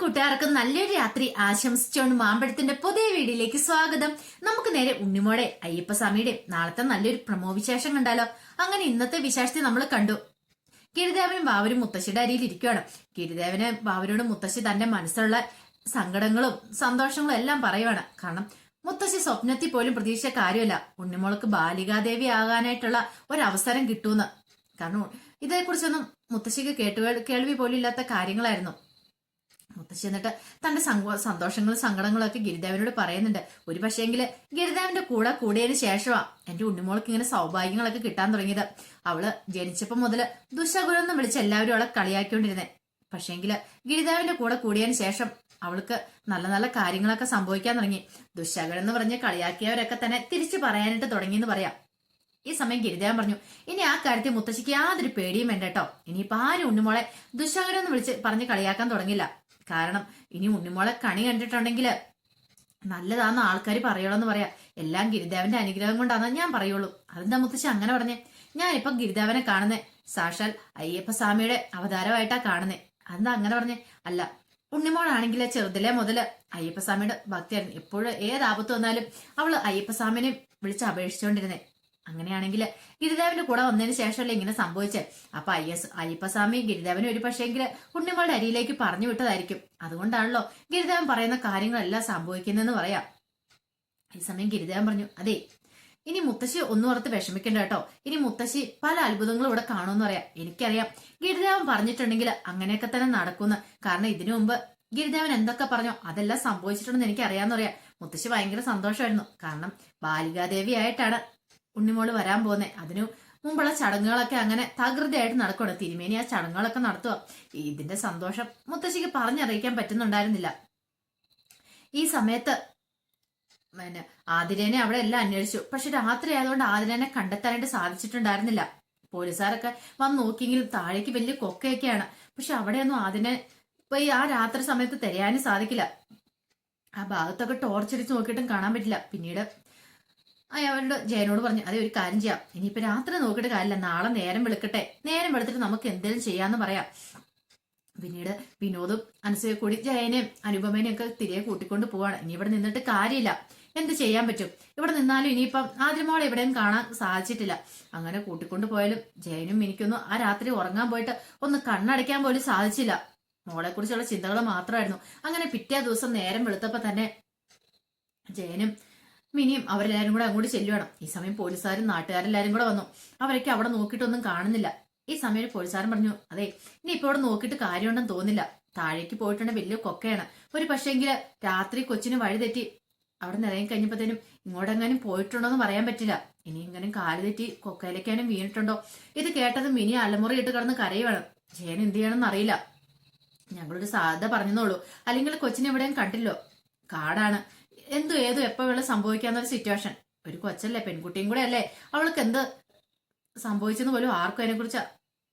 കൂട്ടുകാർക്കും നല്ലൊരു രാത്രി ആശംസിച്ചുകൊണ്ട് മാമ്പഴത്തിന്റെ പുതിയ വീഡിയോയിലേക്ക് സ്വാഗതം. നമുക്ക് നേരെ ഉണ്ണിമോടെ അയ്യപ്പസ്വാമിയുടെ നാളത്തെ നല്ലൊരു പ്രമോ വിശേഷം കണ്ടാലോ? അങ്ങനെ ഇന്നത്തെ വിശേഷത്തെ നമ്മൾ കണ്ടു. ഗിരിദേവനും ബാവരും മുത്തശ്ശിയുടെ അരിയിൽ ഇരിക്കുകയാണ് ഗിരിദേവന് ബാവരോട് മുത്തശ്ശി തന്റെ മനസ്സിലുള്ള സങ്കടങ്ങളും സന്തോഷങ്ങളും എല്ലാം പറയുവാണ്. കാരണം മുത്തശ്ശി സ്വപ്നത്തിൽ പോലും പ്രതീക്ഷിച്ച കാര്യമല്ല. ഉണ്ണിമോൾക്ക് ബാലികാദേവി ആകാനായിട്ടുള്ള ഒരവസരം കിട്ടൂന്ന് കാരണം ഇതേക്കുറിച്ചൊന്നും മുത്തശ്ശിക്ക് കേട്ടു കേൾവി പോലും ഇല്ലാത്ത കാര്യങ്ങളായിരുന്നു. മുത്തശ്ശി എന്നിട്ട് തന്റെ സന്തോഷങ്ങളും സങ്കടങ്ങളും ഒക്കെ ഗിരിദേവനോട് പറയുന്നുണ്ട്. ഒരു പക്ഷേങ്കിൽ ഗിരിദേവന്റെ കൂടെ കൂടിയതിന് ശേഷമാ എന്റെ ഉണ്ണിമോൾക്ക് ഇങ്ങനെ സൗഭാഗ്യങ്ങളൊക്കെ കിട്ടാൻ തുടങ്ങിയത്. അവൾ ജനിച്ചപ്പോ മുതൽ ദുശകുലം എന്ന് വിളിച്ച് എല്ലാവരും അവളെ കളിയാക്കിക്കൊണ്ടിരുന്നെ. പക്ഷേങ്കിൽ ഗിരിദേവന്റെ കൂടെ കൂടിയതിന് ശേഷം അവൾക്ക് നല്ല നല്ല കാര്യങ്ങളൊക്കെ സംഭവിക്കാൻ തുടങ്ങി. ദുശകുലം എന്ന് പറഞ്ഞ് കളിയാക്കിയവരൊക്കെ തന്നെ തിരിച്ചു പറയാനായിട്ട് തുടങ്ങി എന്ന് പറയാം. ഈ സമയം ഗിരിദേവൻ പറഞ്ഞു ഇനി ആ കാര്യത്തിൽ മുത്തശ്ശിക്ക് യാതൊരു പേടിയും വേണ്ട കേട്ടോ ഇനിയിപ്പോ ആരും ഉണ്ണിമോളെ ദുശകരം എന്ന് വിളിച്ച് പറഞ്ഞ് കളിയാക്കാൻ തുടങ്ങില്ല. കാരണം ഇനി ഉണ്ണിമോളെ കണി കണ്ടിട്ടുണ്ടെങ്കിൽ നല്ലതാന്ന് ആൾക്കാർ പറയുള്ളൂ പറയാ. എല്ലാം ഗിരിദേവന്റെ അനുഗ്രഹം കൊണ്ടാന്ന് ഞാൻ പറയുള്ളൂ. അതെന്താ മുത്തശ്ശി അങ്ങനെ പറഞ്ഞേ? ഞാനിപ്പോ ഗിരിദേവനെ കാണുന്നേ. സാക്ഷാൽ അയ്യപ്പ സ്വാമിയുടെ അവതാരമായിട്ടാ കാണുന്നേ. അതെന്താ അങ്ങനെ പറഞ്ഞേ? അല്ല ഉണ്ണിമോളാണെങ്കിൽ ചെറുതിലെ മുതൽ അയ്യപ്പസ്വാമിയുടെ ഭക്തിയായിരുന്നു. എപ്പോഴും ഏത് ആപത്ത് വന്നാലും അവൾ അയ്യപ്പസ്വാമിനെ വിളിച്ച് അപേക്ഷിച്ചുകൊണ്ടിരുന്നേ അങ്ങനെയാണെങ്കിൽ ഗിരിദേവന്റെ കൂടെ വന്നതിന് ശേഷമല്ലേ ഇങ്ങനെ സംഭവിച്ചത് അപ്പൊ അയ്യസ് അയ്യപ്പസ്വാമി ഗിരിദേവനെ ഒരു പക്ഷേങ്കിൽ ഉണ്ണിമോളുടെ അരിയിലേക്ക് പറഞ്ഞു വിട്ടതായിരിക്കും. അതുകൊണ്ടാണല്ലോ ഗിരിദേവൻ പറയുന്ന കാര്യങ്ങളെല്ലാം സംഭവിക്കുന്നതെന്ന് പറയാം. ഈ സമയം ഗിരിദേവൻ പറഞ്ഞു അതെ ഇനി മുത്തശ്ശി ഒന്നും ഓർത്ത് വിഷമിക്കണ്ട കേട്ടോ. ഇനി മുത്തശ്ശി പല അത്ഭുതങ്ങളും ഇവിടെ കാണുമെന്ന് പറയാം. എനിക്കറിയാം. ഗിരിദേവൻ പറഞ്ഞിട്ടുണ്ടെങ്കിൽ അങ്ങനെയൊക്കെ തന്നെ നടക്കുന്നു കാരണം ഇതിനു മുമ്പ് ഗിരിദേവൻ എന്തൊക്കെ പറഞ്ഞോ അതെല്ലാം സംഭവിച്ചിട്ടുണ്ടെന്ന് എനിക്ക് അറിയാന്ന് പറയാം. മുത്തശ്ശി ഭയങ്കര സന്തോഷമായിരുന്നു. കാരണം ബാലികാദേവി ആയിട്ടാണ് ഉണ്ണിമോൾ വരാൻ പോകുന്നത് അതിനു മുമ്പുള്ള ചടങ്ങുകളൊക്കെ അങ്ങനെ തകൃതിയായിട്ട് നടക്കണം തിരുമേനി ആ ചടങ്ങുകളൊക്കെ നടത്തുക ഇതിന്റെ സന്തോഷം മുത്തശ്ശിക്ക് പറഞ്ഞറിയിക്കാൻ പറ്റുന്നുണ്ടായിരുന്നില്ല. ഈ സമയത്ത് പിന്നെ ആതിരേനെ അവിടെ എല്ലാം അന്വേഷിച്ചു. പക്ഷെ രാത്രി ആയതുകൊണ്ട് ആതിരേനെ കണ്ടെത്താനായിട്ട് സാധിച്ചിട്ടുണ്ടായിരുന്നില്ല. പോലീസുകാരൊക്കെ വന്ന് നോക്കിയെങ്കിലും താഴേക്ക് വലിയ കൊക്കയൊക്കെയാണ്. പക്ഷെ അവിടെയൊന്നും ആതിനെ ഇപ്പൊ ഈ ആ രാത്രി സമയത്ത് തിരയാനും സാധിക്കില്ല. ആ ഭാഗത്തൊക്കെ ടോർച്ചടിച്ച് നോക്കിയിട്ടും കാണാൻ പറ്റില്ല. പിന്നീട് അയാളുടെ ജയനോട് പറഞ്ഞു അതെ ഒരു കാര്യം ചെയ്യാം. ഇനിയിപ്പോ രാത്രി നോക്കിയിട്ട് കാര്യമില്ല. നാളെ നേരം വെളുക്കട്ടെ. നേരം വെളുത്തിട്ട് നമുക്ക് എന്തെങ്കിലും ചെയ്യാന്ന് പറയാം. പിന്നീട് വിനോദും അനസൂയ കൂടി ജയനെയും അനുപമേനെയും ഒക്കെ തിരികെ കൂട്ടിക്കൊണ്ട് പോവാണ്. ഇനി ഇവിടെ നിന്നിട്ട് കാര്യമില്ല. എന്ത് ചെയ്യാൻ പറ്റും? ഇവിടെ നിന്നാലും ഇനിയിപ്പം ആദ്യമോളെ എവിടെയും കാണാൻ സാധിച്ചിട്ടില്ല. അങ്ങനെ കൂട്ടിക്കൊണ്ട് പോയാലും ജയനും എനിക്കൊന്നും ആ രാത്രി ഉറങ്ങാൻ പോയിട്ട് ഒന്ന് കണ്ണടയ്ക്കാൻ പോലും സാധിച്ചില്ല. മോളെ കുറിച്ചുള്ള ചിന്തകൾ മാത്രമായിരുന്നു. അങ്ങനെ പിറ്റേ ദിവസം നേരം വെളുത്തപ്പോ തന്നെ ജയനും മിനിയും അവരെല്ലാരും കൂടെ അങ്ങോട്ട് ചെല്ലുവേണം. ഈ സമയം പോലീസുകാരും നാട്ടുകാരെല്ലാരും കൂടെ വന്നു. അവരൊക്കെ അവിടെ നോക്കിയിട്ടൊന്നും കാണുന്നില്ല. ഈ സമയം പോലീസുകാരൻ പറഞ്ഞു അതെ ഇനി ഇപ്പൊ അവിടെ നോക്കിയിട്ട് കാര്യമുണ്ടെന്ന് തോന്നില്ല താഴേക്ക് പോയിട്ടുണ്ടെങ്കിൽ വലിയ കൊക്കയാണ്. ഒരു പക്ഷേങ്കിൽ രാത്രി കൊച്ചിന് വഴി തെറ്റി. അവിടെ നിന്ന് ഇറങ്ങി കഴിഞ്ഞപ്പോഴത്തേനും ഇങ്ങോട്ടെങ്ങാനും പോയിട്ടുണ്ടോ എന്ന് പറയാൻ പറ്റില്ല. ഇനി ഇങ്ങനെ കാൽ തെറ്റി കൊക്കയിലേക്കാനും വീണിട്ടുണ്ടോ? ഇത് കേട്ടത് മിനി അലമുറി ഇട്ട് കിടന്ന് കരയുവാണ്. ജയൻ എന്ത് ചെയ്യണമെന്ന് അറിയില്ല. ഞങ്ങളൊരു സാധ്യത പറഞ്ഞെന്നുള്ളൂ അല്ലെങ്കിൽ കൊച്ചിനെ എവിടെയും കണ്ടില്ലോ. കാടാണ്. എന്തു ഏതും എപ്പോ വേണം സംഭവിക്കാന്നൊരു സിറ്റുവേഷൻ ഒരു കൊച്ചല്ലേ പെൺകുട്ടിയും കൂടെ അല്ലേ? അവൾക്ക് എന്ത് സംഭവിച്ചെന്ന് പോലും ആർക്കും അതിനെ കുറിച്ച്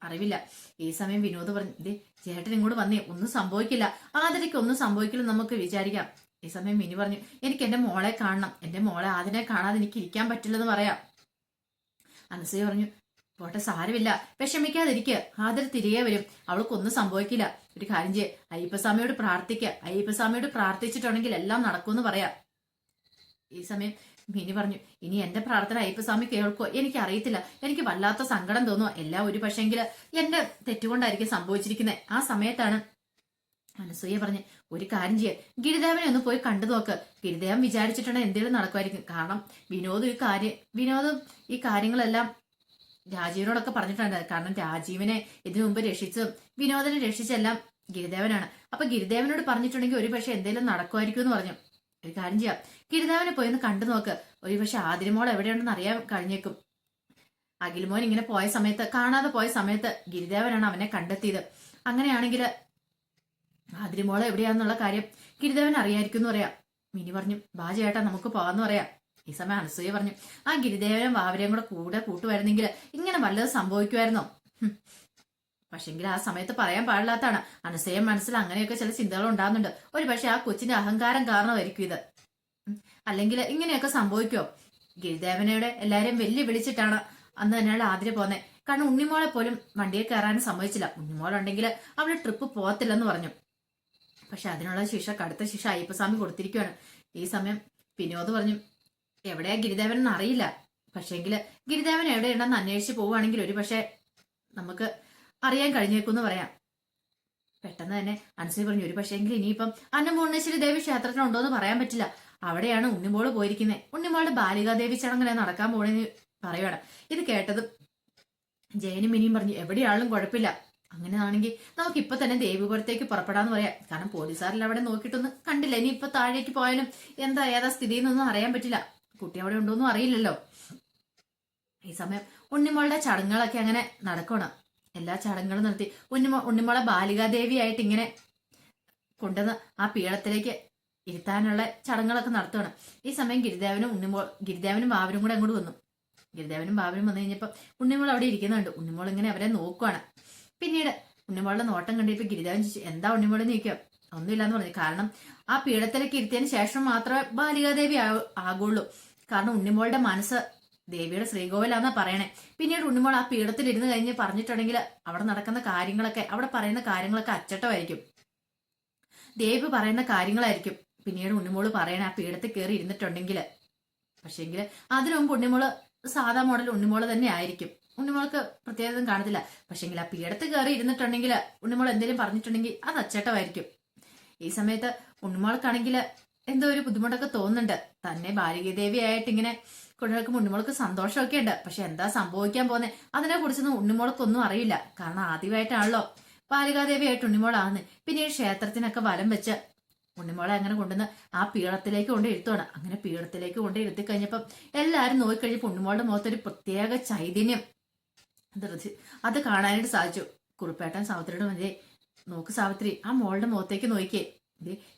അറിവില്ല. ഈ സമയം വിനോദ് പറഞ്ഞു ഇതേ ചേട്ടൻ ഇങ്ങോട്ട് വന്നേ ഒന്നും സംഭവിക്കില്ല. ആതിരയ്ക്ക് ഒന്നും സംഭവിക്കില്ല നമുക്ക് വിചാരിക്കാം. ഈ സമയം മിനി പറഞ്ഞു എനിക്ക് എന്റെ മോളെ കാണണം. എന്റെ മോളെ ആതിനെ കാണാതെ എനിക്ക് ഇരിക്കാൻ പറ്റില്ലെന്ന് പറയാം. അനസൂയ പറഞ്ഞു പോട്ടെ സാരമില്ല. വിഷമിക്കാതിരിക്കുക ആദര തിരികെ വരും. അവൾക്കൊന്നും സംഭവിക്കില്ല. ഒരു കാര്യം ചെയ്യ്. അയ്യപ്പസ്വാമിയോട് പ്രാർത്ഥിക്കുക അയ്യപ്പസ്വാമിയോട് പ്രാർത്ഥിച്ചിട്ടുണ്ടെങ്കിൽ എല്ലാം നടക്കുമെന്ന് പറയാം. ഈ സമയം മിനി പറഞ്ഞു ഇനി എന്റെ പ്രാർത്ഥന അയ്യപ്പസ്വാമി കേൾക്കോ എനിക്ക് അറിയത്തില്ല എനിക്ക് വല്ലാത്ത സങ്കടം തോന്നുക എല്ലാം ഒരു പക്ഷെങ്കിൽ എന്റെ തെറ്റുകൊണ്ടായിരിക്കും സംഭവിച്ചിരിക്കുന്നത് ആ സമയത്താണ് അനസൂയ പറഞ്ഞ് ഒരു കാര്യം ചെയ്യാൻ ഗിരിദേവനെ ഒന്ന് പോയി കണ്ടു നോക്ക്. ഗിരിദേവൻ വിചാരിച്ചിട്ടുണ്ടെങ്കിൽ എന്തെങ്കിലും നടക്കുമായിരിക്കും. കാരണം വിനോദ് ഈ കാര്യം വിനോദം ഈ കാര്യങ്ങളെല്ലാം രാജീവിനോടൊക്കെ പറഞ്ഞിട്ടുണ്ട്. കാരണം രാജീവിനെ ഇതിനു മുമ്പ് രക്ഷിച്ചതും വിനോദനെ രക്ഷിച്ചെല്ലാം ഗിരിദേവനാണ്. അപ്പൊ ഗിരിദേവനോട് പറഞ്ഞിട്ടുണ്ടെങ്കിൽ ഒരു പക്ഷെ എന്തെങ്കിലും നടക്കുമായിരിക്കും എന്ന് പറഞ്ഞു. ഒരു കാര്യം ചെയ്യാം. കിരുതാവിനെ പോയി ഒന്ന് കണ്ടു നോക്ക്. ഒരു പക്ഷെ ആതിരമോൾ എവിടെയുണ്ടെന്ന് അറിയാൻ കഴിഞ്ഞേക്കും. അഖിൽമോൻ ഇങ്ങനെ പോയ സമയത്ത് കാണാതെ പോയ സമയത്ത് ഗിരിദേവനാണ് അവനെ കണ്ടെത്തിയത്. അങ്ങനെയാണെങ്കിൽ ആതിരമോൾ എവിടെയാണെന്നുള്ള കാര്യം ഗിരിദേവൻ അറിയായിരിക്കും പറയാം. മിനി പറഞ്ഞു ബാ ചേട്ടാ നമുക്ക് പോവാന്ന് പറയാം. ഈ സമയം അനസൂയ പറഞ്ഞു ആ ഗിരിദേവനും വാവരെയും കൂടെ കൂടെ കൂട്ടുമായിരുന്നെങ്കിൽ ഇങ്ങനെ വല്ലതും സംഭവിക്കുമായിരുന്നോ. പക്ഷെങ്കിൽ ആ സമയത്ത് പറയാൻ പാടില്ലാത്താണ് അനുസയം മനസ്സിൽ അങ്ങനെയൊക്കെ ചില ചിന്തകൾ ഉണ്ടാകുന്നുണ്ട്. ഒരു പക്ഷെ ആ കൊച്ചിന്റെ അഹങ്കാരം കാരണമായിരിക്കും ഇത്. അല്ലെങ്കിൽ ഇങ്ങനെയൊക്കെ സംഭവിക്കോ ഗിരിദേവനയുടെ എല്ലാരെയും വെല്ലു വിളിച്ചിട്ടാണ് അന്ന് തന്നെയാണ് ആതിര പോന്നെ. കാരണം ഉണ്ണിമോളെ പോലും വണ്ടിയിൽ കയറാൻ സമ്മതിച്ചില്ല. ഉണ്ണിമോളുണ്ടെങ്കിൽ അവൾ ട്രിപ്പ് പോകത്തില്ലെന്ന് പറഞ്ഞു. പക്ഷെ അതിനുള്ള ശിക്ഷ കടുത്ത ശിക്ഷ അയ്യപ്പസ്വാമി കൊടുത്തിരിക്കുകയാണ് ഈ സമയം വിനോദ് പറഞ്ഞു എവിടെയാ ഗിരിദേവൻ എന്നറിയില്ല പക്ഷേങ്കിൽ ഗിരിദേവൻ എവിടെയുണ്ടെന്ന് അന്വേഷിച്ച് പോവുകയാണെങ്കിൽ ഒരു പക്ഷേ നമുക്ക് അറിയാൻ കഴിഞ്ഞേക്കുമെന്ന് പറയാം. പെട്ടെന്ന് തന്നെ അൻസി പറഞ്ഞു ഒരു പക്ഷേ പക്ഷേങ്കിൽ ഇനിയിപ്പം അന്നപൂർണേശ്വരി ദേവി ക്ഷേത്രത്തിലുണ്ടോ എന്ന് പറയാൻ പറ്റില്ല. അവിടെയാണ് ഉണ്ണിമോൾ പോയിരിക്കുന്നത് ഉണ്ണിമോളുടെ ബാലികാദേവി ചടങ്ങിനെ നടക്കാൻ പോണെന്ന് പറയുകയാണ് ഇത് കേട്ടത് ജയനും മിനിയും പറഞ്ഞു എവിടെയാളും കുഴപ്പമില്ല. അങ്ങനെയാണെങ്കിൽ നമുക്ക് ഇപ്പൊ തന്നെ ദേവിപുരത്തേക്ക് പുറപ്പെടാന്ന് പറയാം. കാരണം പോലീസുകാരിൽ അവിടെ നോക്കിയിട്ടൊന്നും കണ്ടില്ല. ഇനി ഇപ്പൊ താഴേക്ക് പോയാലും എന്താ ഏതാ സ്ഥിതി എന്നൊന്നും അറിയാൻ പറ്റില്ല. കുട്ടി അവിടെ ഉണ്ടോന്നും അറിയില്ലല്ലോ. ഈ സമയം ഉണ്ണിമോളുടെ ചടങ്ങുകളൊക്കെ അങ്ങനെ നടക്കണം എല്ലാ ചടങ്ങുകളും നിർത്തി ഉണ്ണിമ ഉണ്ണിമോളെ ബാലികാദേവിയായിട്ട് ഇങ്ങനെ കൊണ്ടുവന്ന് ആ പീഠത്തിലേക്ക് ഇരുത്താനുള്ള ചടങ്ങുകളൊക്കെ നടത്തുകയാണ് ഈ സമയം ഗിരിദേവനും ഉണ്ണിമോൾ ഗിരിദേവനും ബാബനും കൂടെ അങ്ങോട്ട് വന്നു. ഗിരിദേവനും ബാബനും വന്നു കഴിഞ്ഞപ്പോൾ ഉണ്ണിമോൾ അവിടെ ഇരിക്കുന്നുണ്ട്. ഉണ്ണിമോൾ ഇങ്ങനെ അവരെ നോക്കുവാണ്. പിന്നീട് ഉണ്ണിമോളുടെ നോട്ടം കണ്ടിപ്പോൾ ഗിരിദേവൻ ചോദിച്ചു എന്താ ഉണ്ണിമോൾ ചോദിക്കുക ഒന്നുമില്ലാന്ന് പറഞ്ഞു. കാരണം ആ പീഠത്തിലേക്ക് ഇരുത്തിയതിന് ശേഷം മാത്രമേ ബാലികാദേവി ആകുള്ളൂ. കാരണം ഉണ്ണിമോളുടെ മനസ്സ് ദേവിയുടെ ശ്രീകോവിലാന്നാ പറയണേ. പിന്നീട് ഉണ്ണിമോൾ ആ പീഠത്തിൽ ഇരുന്ന് കഴിഞ്ഞ് പറഞ്ഞിട്ടുണ്ടെങ്കിൽ അവിടെ നടക്കുന്ന കാര്യങ്ങളൊക്കെ അവിടെ പറയുന്ന കാര്യങ്ങളൊക്കെ അച്ചട്ടമായിരിക്കും. ദേവി പറയുന്ന കാര്യങ്ങളായിരിക്കും. പിന്നീട് ഉണ്ണിമോൾ പറയണ ആ പീഠത്തിൽ കയറി ഇരുന്നിട്ടുണ്ടെങ്കിൽ പക്ഷേങ്കിൽ അതിനു മുമ്പ് ഉണ്ണിമോൾ സാധാ മോഡൽ ഉണ്ണിമോൾ തന്നെ ആയിരിക്കും. ഉണ്ണിമോൾക്ക് പ്രത്യേകത കാണത്തില്ല. പക്ഷേങ്കിൽ ആ പീഠത്ത് കയറി ഇരുന്നിട്ടുണ്ടെങ്കിൽ ഉണ്ണിമോൾ എന്തെങ്കിലും പറഞ്ഞിട്ടുണ്ടെങ്കിൽ അത് അച്ചട്ടമായിരിക്കും. ഈ സമയത്ത് ഉണ്ണിമോൾക്കാണെങ്കിൽ എന്തോ ഒരു ബുദ്ധിമുട്ടൊക്കെ തോന്നുന്നുണ്ട്. തന്നെ ബാലികദേവിയായിട്ട് ഇങ്ങനെ കുട്ടികൾക്ക് ഉണ്ണിമോൾക്ക് സന്തോഷമൊക്കെ ഉണ്ട്. പക്ഷെ എന്താ സംഭവിക്കാൻ പോകുന്നത് അതിനെ കുറിച്ചൊന്നും ഉണ്ണിമോൾക്കൊന്നും അറിയില്ല. കാരണം ആദ്യമായിട്ടാണല്ലോ ബാലികാദേവിയായിട്ട് ഉണ്ണിമോളാകുന്നത് പിന്നീട് ക്ഷേത്രത്തിനൊക്കെ വലം വെച്ച് ഉണ്ണിമോളെ അങ്ങനെ കൊണ്ടുവന്ന് ആ പീഠത്തിലേക്ക് കൊണ്ട് ഇരുത്തുവാണ്. അങ്ങനെ പീഠത്തിലേക്ക് കൊണ്ട് ഇരുത്തി കഴിഞ്ഞപ്പം എല്ലാവരും നോക്കിക്കഴിഞ്ഞപ്പോൾ ഉണ്ണിമോളുടെ മുഖത്തൊരു പ്രത്യേക ചൈതന്യം. അത് കാണാനായിട്ട് സാധിച്ചു. കുറുപ്പേട്ടൻ സാവിത്രിയുടെ മതി നോക്ക് സാവിത്രി ആ മോളുടെ മുഖത്തേക്ക് നോക്കിയേ.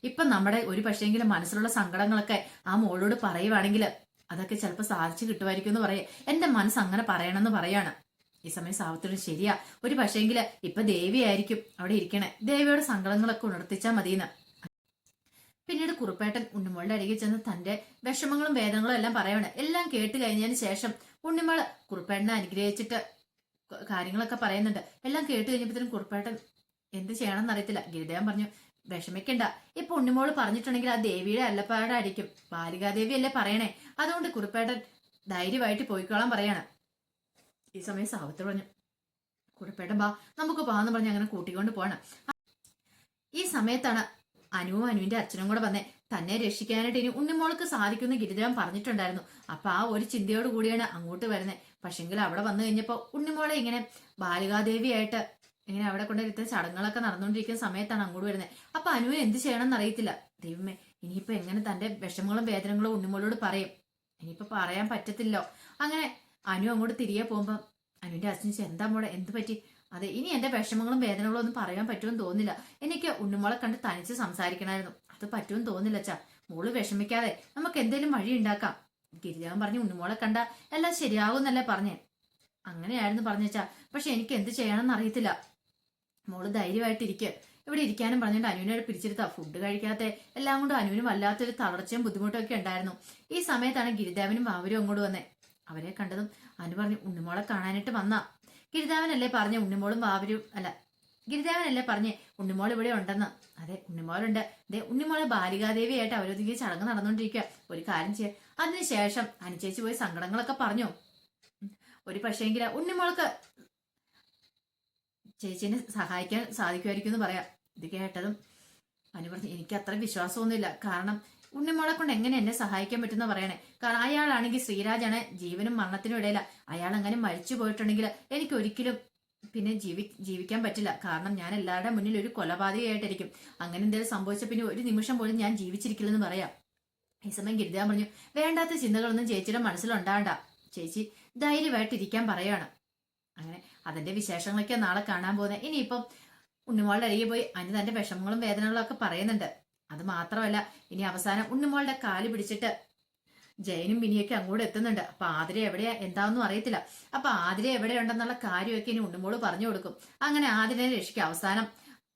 ഇപ്പൊ നമ്മുടെ ഒരു പക്ഷേങ്കിലും മനസ്സിലുള്ള സങ്കടങ്ങളൊക്കെ ആ മോളോട് പറയുവാണെങ്കിൽ അതൊക്കെ ചിലപ്പോൾ സാധിച്ചു കിട്ടുമായിരിക്കും എന്ന് പറയാം. എന്റെ മനസ്സ് അങ്ങനെ പറയണമെന്ന് പറയാണ്. ഈ സമയം സാവിത്രി ശരിയാ. ഒരു പക്ഷേങ്കിൽ ഇപ്പൊ ദേവിയായിരിക്കും അവിടെ ഇരിക്കണേ. ദേവിയുടെ സങ്കടങ്ങളൊക്കെ ഉണർത്തിച്ചാൽ മതിയെന്ന്. പിന്നീട് കുറുപ്പേട്ടൻ ഉണ്ണിമോളുടെ അരികിൽ ചെന്ന് തന്റെ വിഷമങ്ങളും വേദനകളും എല്ലാം പറയാണ്. എല്ലാം കേട്ട് കഴിഞ്ഞതിന് ശേഷം ഉണ്ണിമോൾ കുറുപ്പേട്ടനെ അനുഗ്രഹിച്ചിട്ട് കാര്യങ്ങളൊക്കെ പറയുന്നുണ്ട്. എല്ലാം കേട്ട് കഴിഞ്ഞപ്പോഴത്തേനും കുറുപ്പേട്ടൻ എന്ത് ചെയ്യണമെന്ന് അറിയത്തില്ല. ഗിരിദേവൻ പറഞ്ഞു വിഷമിക്കണ്ട. ഇപ്പൊ ഉണ്ണിമോൾ പറഞ്ഞിട്ടുണ്ടെങ്കിൽ ആ ദേവിയുടെ അല്ലപ്പാടായിരിക്കും. ബാലികാദേവി അല്ലേ പറയണേ. അതുകൊണ്ട് കുറുപ്പേട്ടൻ ധൈര്യമായിട്ട് പോയിക്കോളാൻ പറയാണ്. ഈ സമയം സാവത്ത് പറഞ്ഞു കുറുപ്പേട്ടൻ ബാ നമുക്ക് പാന്ന് പറഞ്ഞ് അങ്ങനെ കൂട്ടിക്കൊണ്ട് പോകണം ഈ സമയത്താണ് അനുവും അനുവിന്റെ അച്ഛനും കൂടെ വന്നേ. തന്നെ രക്ഷിക്കാനായിട്ട് ഇനി ഉണ്ണിമോൾക്ക് സാധിക്കുമെന്ന് ഗിരിദേവൻ പറഞ്ഞിട്ടുണ്ടായിരുന്നു. അപ്പൊ ആ ഒരു ചിന്തയോട് കൂടിയാണ് അങ്ങോട്ട് വരുന്നത് പക്ഷെങ്കിൽ അവിടെ വന്നു കഴിഞ്ഞപ്പോ ഉണ്ണിമോളെ ഇങ്ങനെ ബാലികാദേവിയായിട്ട് ഇങ്ങനെ അവിടെ കൊണ്ടിരുത്തുന്ന ചടങ്ങുകളൊക്കെ നടന്നുകൊണ്ടിരിക്കുന്ന സമയത്താണ് അങ്ങോട്ട് വരുന്നത്. അപ്പൊ അനുവിന് എന്ത് ചെയ്യണമെന്ന് അറിയത്തില്ല. ദൈവമേ ഇനിയിപ്പോ എങ്ങനെ തന്റെ വിഷമങ്ങളും വേദനകളും ഉണ്ണിമോളോട് പറയും? ഇനിയിപ്പോ പറയാൻ പറ്റത്തില്ലോ. അങ്ങനെ അനു അങ്ങോട്ട് തിരികെ പോകുമ്പോ അനുവിന്റെ അച്ഛൻ എന്താ മോളെ എന്ത് പറ്റി? അതെ ഇനി എന്റെ വിഷമങ്ങളും വേദനകളും ഒന്നും പറയാൻ പറ്റുമെന്ന് തോന്നില്ല എനിക്ക് ഉണ്ണുമോളെ കണ്ട് തനിച്ച് സംസാരിക്കണമായിരുന്നു. അത് പറ്റുമെന്ന് തോന്നില്ല അച്ഛാ. മോൾ വിഷമിക്കാതെ നമുക്ക് എന്തേലും വഴി ഉണ്ടാക്കാം. ഗിരിജാവൻ പറഞ്ഞു ഉണ്ണുമോളെ കണ്ട എല്ലാം ശരിയാകും എന്നല്ലേ പറഞ്ഞേ. അങ്ങനെയായിരുന്നു പറഞ്ഞേച്ചാ പക്ഷെ എനിക്ക് എന്ത് ചെയ്യണമെന്ന് അറിയത്തില്ല. മോൾ ധൈര്യമായിട്ടിരിക്കുക ഇവിടെ ഇരിക്കാനും പറഞ്ഞിട്ട് അനുവിനെ പിടിച്ചെടുത്താ ഫുഡ് കഴിക്കാത്ത എല്ലാം കൊണ്ടും അനുവിനും വല്ലാത്തൊരു തളർച്ചയും ബുദ്ധിമുട്ടും ഒക്കെ ഉണ്ടായിരുന്നു. ഈ സമയത്താണ് ഗിരിദേവനും അവരും അങ്ങോട്ട് വന്നേ. അവരെ കണ്ടതും അനു പറഞ്ഞു ഉണ്ണിമോളെ കാണാനായിട്ട് വന്നാ. ഗിരിദേവനല്ലേ പറഞ്ഞ ഉണ്ണിമോളും വാവരും അല്ല ഗിരിദേവനല്ലേ പറഞ്ഞ് ഉണ്ണിമോൾ ഇവിടെ ഉണ്ടെന്ന്. അതെ ഉണ്ണിമോളുണ്ട്. ദേ ഉണ്ണിമോളെ ബാലികാദേവിയായിട്ട് അവരൊതുക്കി ചടങ്ങ് നടന്നുകൊണ്ടിരിക്കുക ഒരു കാര്യം ചെയ്യാം. അതിനുശേഷം അനുചേച്ചി പോയി സങ്കടങ്ങളൊക്കെ പറഞ്ഞു. ഒരു പക്ഷേങ്കിൽ ഉണ്ണിമോൾക്ക് ചേച്ചിനെ സഹായിക്കാൻ സാധിക്കുമായിരിക്കും എന്ന് പറയാം. ഇത് കേട്ടതും അനു പറഞ്ഞു എനിക്ക് അത്ര വിശ്വാസമൊന്നുമില്ല. കാരണം ഉണ്ണിമോളെ കൊണ്ട് എങ്ങനെ എന്നെ സഹായിക്കാൻ പറ്റുന്ന പറയണേ? കാരണം അയാളാണെങ്കിൽ ശ്രീരാജാണ് ജീവനും മരണത്തിനും ഇടയില. അയാൾ അങ്ങനെ മരിച്ചു പോയിട്ടുണ്ടെങ്കിൽ എനിക്ക് ഒരിക്കലും പിന്നെ ജീവി ജീവിക്കാൻ പറ്റില്ല. കാരണം ഞാൻ എല്ലാവരുടെ മുന്നിൽ ഒരു കൊലപാതകയായിട്ടായിരിക്കും. അങ്ങനെ എന്തെങ്കിലും സംഭവിച്ച പിന്നെ ഒരു നിമിഷം പോലും ഞാൻ ജീവിച്ചിരിക്കില്ലെന്ന് പറയാം. ഈ സമയം ഗിരിജാൻ പറഞ്ഞു വേണ്ടാത്ത ചിന്തകളൊന്നും ചേച്ചിയുടെ മനസ്സിലുണ്ടാകണ്ട. ചേച്ചി ധൈര്യമായിട്ടിരിക്കാൻ പറയാണ്. അതിന്റെ വിശേഷങ്ങളൊക്കെ നാളെ കാണാൻ പോകുന്നത് ഇനിയിപ്പം ഉണ്ണിമോളുടെ അരികെ പോയി അനു തന്റെ വിഷമങ്ങളും വേദനകളും ഒക്കെ പറയുന്നുണ്ട്. അത് മാത്രമല്ല ഇനി അവസാനം ഉണ്ണിമോളുടെ കാൽ പിടിച്ചിട്ട് ജയനും മിനിയൊക്കെ അങ്ങോട്ട് എത്തുന്നുണ്ട്. അപ്പൊ ആതിര എവിടെയാ? എന്താണെന്നും അറിയത്തില്ല. അപ്പൊ ആതിര എവിടെയുണ്ടെന്നുള്ള കാര്യമൊക്കെ ഇനി ഉണ്ണിമോൾ പറഞ്ഞു കൊടുക്കും. അങ്ങനെ ആതിരനെ രക്ഷിക്കും. അവസാനം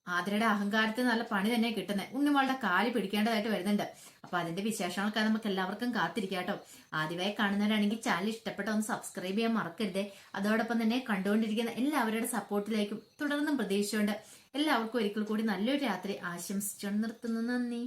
ആതിരയുടെ അഹങ്കാരത്തിന് നല്ല പണി തന്നെ കിട്ടുന്നത് ഉണ്ണിമോളുടെ കാൽ പിടിക്കേണ്ടതായിട്ട് വരുന്നുണ്ട്. അപ്പൊ അതിന്റെ വിശേഷങ്ങളൊക്കെ നമുക്ക് എല്ലാവർക്കും കാത്തിരിക്കാട്ടോ ആദ്യമായി കാണുന്നവരാണെങ്കിൽ ചാനൽ ഇഷ്ടപ്പെട്ട ഒന്ന് സബ്സ്ക്രൈബ് ചെയ്യാൻ മറക്കരുതേ. അതോടൊപ്പം തന്നെ കണ്ടുകൊണ്ടിരിക്കുന്ന എല്ലാവരുടെ സപ്പോർട്ടിലേക്കും തുടർന്നും പ്രതീക്ഷിച്ചുകൊണ്ട് എല്ലാവർക്കും ഒരിക്കൽ കൂടി നല്ലൊരു രാത്രി ആശംസിച്ചുകൊണ്ട് നിർത്തുന്നു. നന്ദി.